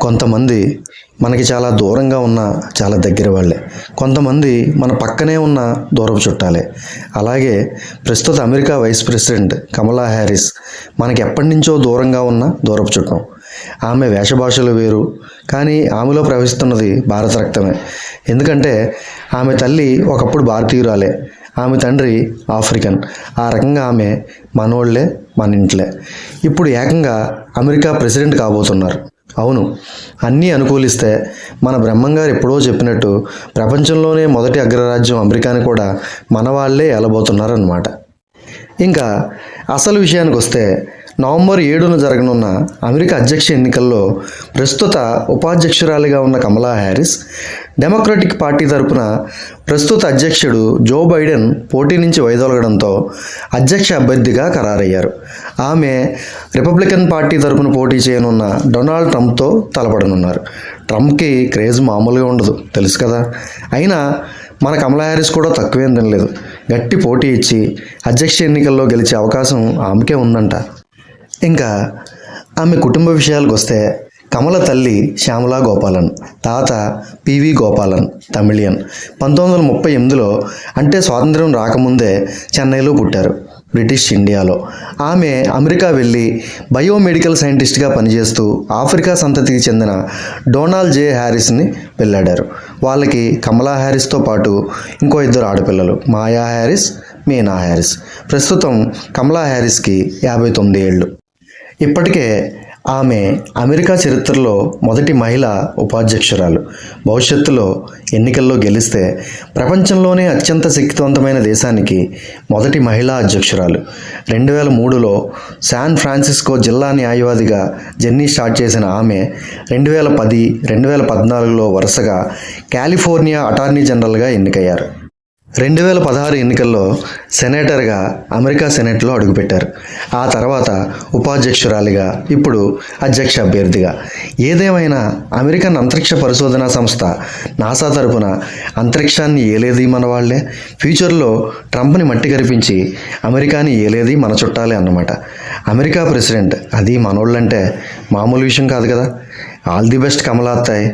కొంతమంది మనకి చాలా దూరంగా ఉన్న చాలా దగ్గర వాళ్ళే. కొంతమంది మన పక్కనే ఉన్న దూరపు చుట్టాలే. అలాగే ప్రస్తుత America vice president Kamala Harris మనకి ఎప్పటి నుంచో దూరంగా ఉన్న దూరపు చుట్టం. ఆమె వేషభాషలు వేరు కానీ ఆమెలో ప్రవహిస్తున్నది భారత రక్తమే. ఎందుకంటే ఆమె తల్లి ఒకప్పుడు భారతీయురాలే. ఆమె తండ్రి ఆఫ్రికన్. ఆ రకంగా ఆమె మనోళ్ళే మన ఇంట్లే. ఇప్పుడు ఏకంగా అమెరికా ప్రెసిడెంట్ కాబోతున్నారు. అవును. అన్నీ అనుకూలిస్తే మన బ్రహ్మంగారు ఎప్పుడో చెప్పినట్టు ప్రపంచంలోనే మొదటి అగ్రరాజ్యం అమెరికాని కూడా మన వాళ్ళే ఎలబోతున్నారన్నమాట. ఇంకా అసలు విషయానికి వస్తే నవంబర్ ఏడున జరగనున్న అమెరికా అధ్యక్ష ఎన్నికల్లో ప్రస్తుత ఉపాధ్యక్షురాలిగా ఉన్న కమలా హ్యారిస్ డెమోక్రటిక్ పార్టీ తరపున ప్రస్తుత అధ్యక్షుడు జో బైడెన్ పోటీ నుంచి వైదొలగడంతో అధ్యక్ష అభ్యర్థిగా ఖరారయ్యారు. ఆమె రిపబ్లికన్ పార్టీ తరపున పోటీ చేయనున్న డొనాల్డ్ ట్రంప్తో తలపడనున్నారు. ట్రంప్కి క్రేజ్ మామూలుగా ఉండదు తెలుసు కదా. అయినా మన కమలా హ్యారిస్ కూడా తక్కువేం తినలేదు. గట్టి పోటీ ఇచ్చి అధ్యక్ష ఎన్నికల్లో గెలిచే అవకాశం ఆమెకే ఉందంట. ఇంకా ఆమె కుటుంబ విషయాలకు వస్తే కమల తల్లి శ్యామలా గోపాలన్ తాత పివి గోపాలన్ తమిళియన్. పంతొమ్మిది వందల ముప్పై ఎనిమిదిలో అంటే స్వాతంత్రం రాకముందే చెన్నైలో పుట్టారు బ్రిటిష్ ఇండియాలో. ఆమె అమెరికా వెళ్ళి బయోమెడికల్ సైంటిస్ట్గా పనిచేస్తూ ఆఫ్రికా సంతతికి చెందిన డొనాల్డ్ జే హ్యారిస్ని పెళ్ళాడారు వాళ్ళకి కమలా హ్యారిస్తో పాటు ఇంకో ఇద్దరు ఆడపిల్లలు మాయా హ్యారిస్ మీనా హ్యారిస్ ప్రస్తుతం కమలా హ్యారిస్కి యాభై తొమ్మిది ఏళ్ళు. ఇప్పటికే ఆమె అమెరికా చరిత్రలో మొదటి మహిళ ఉపాధ్యక్షురాలు. భవిష్యత్తులో ఎన్నికల్లో గెలిస్తే ప్రపంచంలోనే అత్యంత శక్తివంతమైన దేశానికి మొదటి మహిళా అధ్యక్షురాలు. రెండు వేల మూడులో శాన్ ఫ్రాన్సిస్కో జిల్లా న్యాయవాదిగా జర్నీ స్టార్ట్ చేసిన ఆమె రెండు వేల పది రెండు వేల పద్నాలుగులో వరుసగా కాలిఫోర్నియా అటార్నీ జనరల్గా ఎన్నికయ్యారు. రెండు వేల పదహారు ఎన్నికల్లో సెనేటర్గా అమెరికా సెనెట్లో అడుగుపెట్టారు. ఆ తర్వాత ఉపాధ్యక్షురాలిగా ఇప్పుడు అధ్యక్ష అభ్యర్థిగా. ఏదేమైనా అమెరికన్ అంతరిక్ష పరిశోధనా సంస్థ నాసా తరపున అంతరిక్షాన్ని ఏలేది మన వాళ్ళే? ఫ్యూచర్లో ట్రంప్ని మట్టి కరిపించి అమెరికాని ఏలేది మన చుట్టాలే అన్నమాట. అమెరికా ప్రెసిడెంట్ అది మనోళ్ళంటే మామూలు విషయం కాదు కదా. All the best కమలాత్తాయ్.